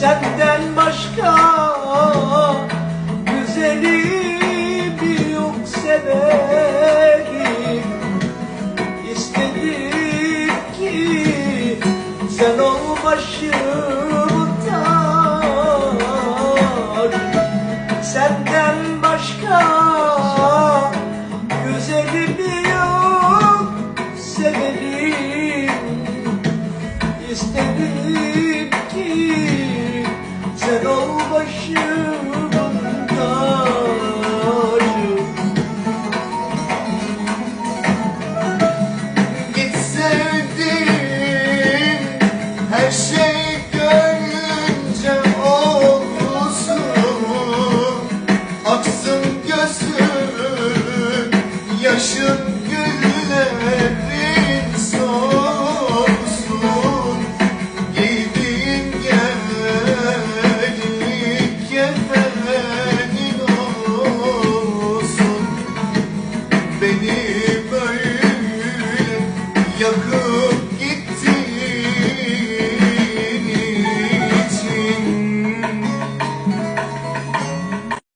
Senden başka güzelim yok severim İstedim ki sen ol başımın tacı Senden başka güzelim yok severim İstedim you. beni böyle yakın